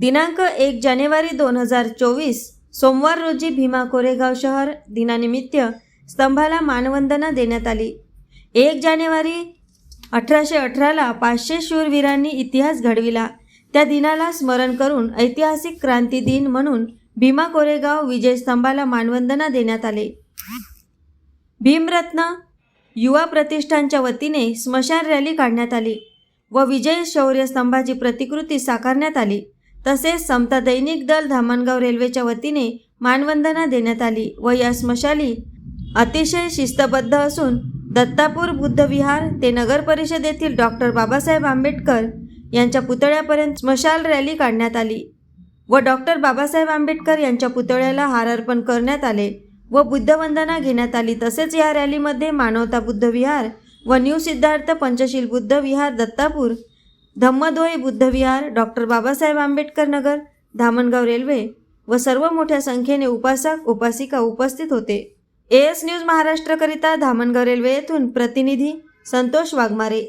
दिनांक एक जानेवारी दोन हजार चोवीस सोमवार रोजी भीमा कोरेगाव शहर दिनानिमित्त स्तंभाला मानवंदना देण्यात आली. एक जानेवारी अठराशे अठराला पाचशे शूरवीरांनी इतिहास घडविला. त्या दिनाला स्मरण करून ऐतिहासिक क्रांती दिन म्हणून भीमा कोरेगाव विजय स्तंभाला मानवंदना देण्यात आले. भीमरत्न युवा प्रतिष्ठानच्या वतीने स्मशान रॅली काढण्यात आली व विजय शौर्य स्तंभाची प्रतिकृती साकारण्यात आली. तसेच समता दैनिक दल धामणगाव रेल्वेच्या वतीने मानवंदना देण्यात आली व या स्मशाली अतिशय शिस्तबद्ध असून दत्तापूर बुद्धविहार ते नगर परिषदेतील डॉक्टर बाबासाहेब आंबेडकर यांच्या पुतळ्यापर्यंत स्मशाल रॅली काढण्यात आली व डॉक्टर बाबासाहेब आंबेडकर यांच्या पुतळ्याला हार अर्पण करण्यात आले व बुद्धवंदना घेण्यात आली. तसेच या रॅलीमध्ये मानवता बुद्ध विहार व न्यू सिद्धार्थ पंचशील बुद्ध विहार दत्तापूर धम्मदोई बुद्ध विहार डॉक्टर बाबासाहेब आंबेडकर नगर धामणगाव रेल्वे व सर्व मोठ्या संख्येने उपासक उपासिका उपस्थित होते. ए एस न्यूज महाराष्ट्रकरिता धामणगाव रेल्वे येथून प्रतिनिधी संतोष वाघमारे.